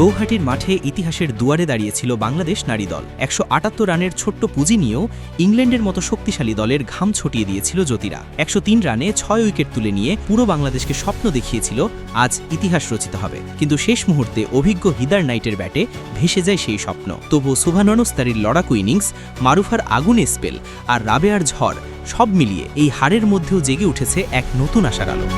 গৌহাটির মাঠে ইতিহাসের দুয়ারে দাঁড়িয়েছিল বাংলাদেশ নারী দল। একশো আটাত্তর রানের ছোট্ট পুঁজি নিয়েও ইংল্যান্ডের মতো শক্তিশালী দলের ঘাম ছটিয়ে দিয়েছিল জ্যোতিরা। একশো তিন রানে ছয় উইকেট তুলে নিয়ে পুরো বাংলাদেশকে স্বপ্ন দেখিয়েছিল আজ ইতিহাস রচিত হবে। কিন্তু শেষ মুহূর্তে অভিজ্ঞ হিদার নাইটের ব্যাটে ভেসে যায় সেই স্বপ্ন। তবু সুভাননস্তারির লড়াকু ইনিংস, মারুফার আগুনে স্পেল আর রাবেয়ার ঝড় সব মিলিয়ে এই হারের মধ্যেও জেগে উঠেছে এক নতুন আশার আলো।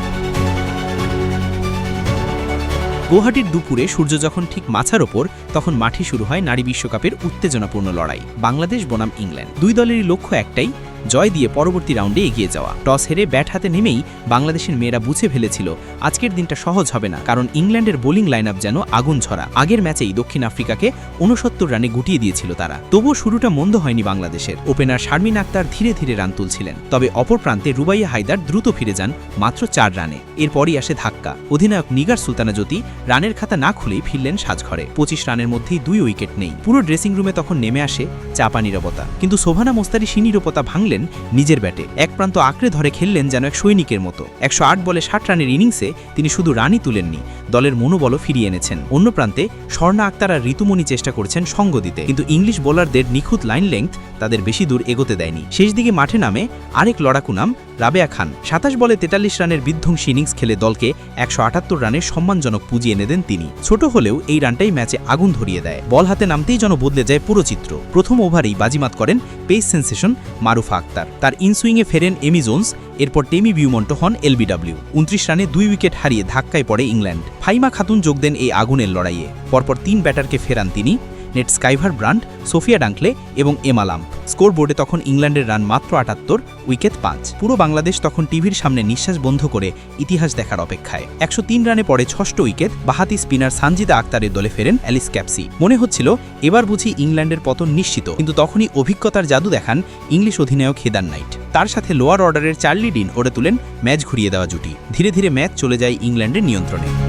গুয়াহাটির দুপুরে সূর্য যখন ঠিক মাথার ওপর, তখন মাঠে শুরু হয় নারী বিশ্বকাপের উত্তেজনাপূর্ণ লড়াই, বাংলাদেশ, বনাম, ইংল্যান্ড। দুই দলেরই লক্ষ্য একটাই জয় দিয়ে পরবর্তী রাউন্ডে এগিয়ে যাওয়া। টস হেরে ব্যাট হাতে নেমেই বাংলাদেশের মেয়েরা বুঝে ফেলেছিল, আজকের দিনটা সহজ হবে না, কারণ ইংল্যান্ডের বোলিং লাইন যেন আগুন ঝরা। আগের ম্যাচেই দক্ষিণ আফ্রিকাকে উনসত্তর রানে গুটিয়ে দিয়েছিল তারা। তবুও শুরুটা মন্দ হয়নি বাংলাদেশের। ওপেনার শারমিন আক্তার ধীরে ধীরে রান তুলছিলেন। তবে অপর প্রান্তে রুবাইয়া হায়দার দ্রুত ফিরে যান মাত্র চার রানে। এরপরই আসে ধাক্কা। অধিনায়ক নিগার সুলতানা জ্যোতি রানের খাতা না খুলেই ফিরলেন সাজঘরে। পঁচিশ রানের মধ্যেই দুই উইকেট নেই। পুরো ড্রেসিং রুমে তখন নেমে আসে চাপা নিরবতা। কিন্তু শোভানা মোস্তারি সেই ভাঙলেন নিজের ব্যাটে। এক প্রান্ত আঁকড়ে ধরে খেললেন যেন এক সৈনিকের মতো। একশো আট বলে ষাট রানের ইনিংসে তিনি শুধু রানই তুলেননি, দলের মনোবলও ফিরিয়ে এনেছেন। অন্য প্রান্তে স্বর্ণা আক্তার আর ঋতুমণি চেষ্টা করছেন সঙ্গ দিতে। কিন্তু ইংলিশ বোলারদের নিখুঁত লাইন লেংথ তাদের বেশি দূর এগোতে দেয়নি। শেষ দিকে মাঠে নামে আরেক লড়াকু নাম রাবেয়া খান। সাতাশ বলে তেতাল্লিশ রানের বিধ্বংসী ইনিংস খেলে দলকে একশো আটাত্তর রানের সম্মানজনক পুঁজি এনে দেন তিনি। ছোট হলেও এই রানটাই ম্যাচে আগুন ধরিয়ে দেয়। বল হাতে নামতেই যেন বদলে যায় পুরো চিত্র। প্রথম ওভারেই বাজিমাত করেন পেস সেন্সেশন মারুফা আক্তার। তার ইনসুইংয়ে ফেরেন এমি জোন্স, এরপর টেমি বিউমন্ট হন এলবিডব্লিউ। উনত্রিশ রানে দুই উইকেট হারিয়ে ধাক্কায় পড়ে ইংল্যান্ড। ফাইমা খাতুন যোগ দেন এই আগুনের লড়াইয়ে। পরপর তিন ব্যাটারকে ফেরান তিনি Nat Sciver Brunt, Sophia Dunkley এবং এমালাম স্কোরবোর্ডে তখন ইংল্যান্ডের রান মাত্র আটাত্তর, উইকেট পাঁচ। পুরো বাংলাদেশ তখন টিভির সামনে নিঃশ্বাস বন্ধ করে ইতিহাস দেখার অপেক্ষায়। একশো তিন রানে পরে ষষ্ঠ উইকেট, বাহাতি স্পিনার সানজিদা আক্তারের দলে ফেরেন অ্যালিস ক্যাপসি। মনে হচ্ছিল, এবার বুঝি ইংল্যান্ডের পতন নিশ্চিত, কিন্তু তখনই অভিজ্ঞতার জাদু দেখান ইংলিশ অধিনায়ক হেদার নাইট। তার সাথে লোয়ার অর্ডারের চার্লি ডিন ওড়ে তুলেন ম্যাচ ঘুরিয়ে দেওয়া জুটি। ধীরে ধীরে ম্যাচ চলে যায় ইংল্যান্ডের নিয়ন্ত্রণে।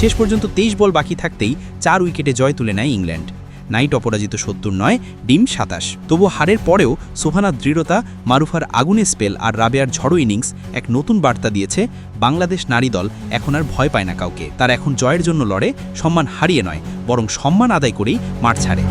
শেষ পর্যন্ত তেইশ বল বাকি থাকতেই চার উইকেটে জয় তুলে নেয় ইংল্যান্ড। নাইট অপরাজিত সত্তর নয়, ডিম সাতাশ। তবু হারের পরেও সোহানার দৃঢ়তা, মারুফার আগুনে স্পেল আর রাবেয়ার ঝড়ো ইনিংস এক নতুন বার্তা দিয়েছে বাংলাদেশ নারী দল। এখন আর ভয় পায় না কাউকে। তার এখন জয়ের জন্য লড়ে সম্মান হারিয়ে নয়, বরং সম্মান আদায় করেই মাঠ ছাড়ে।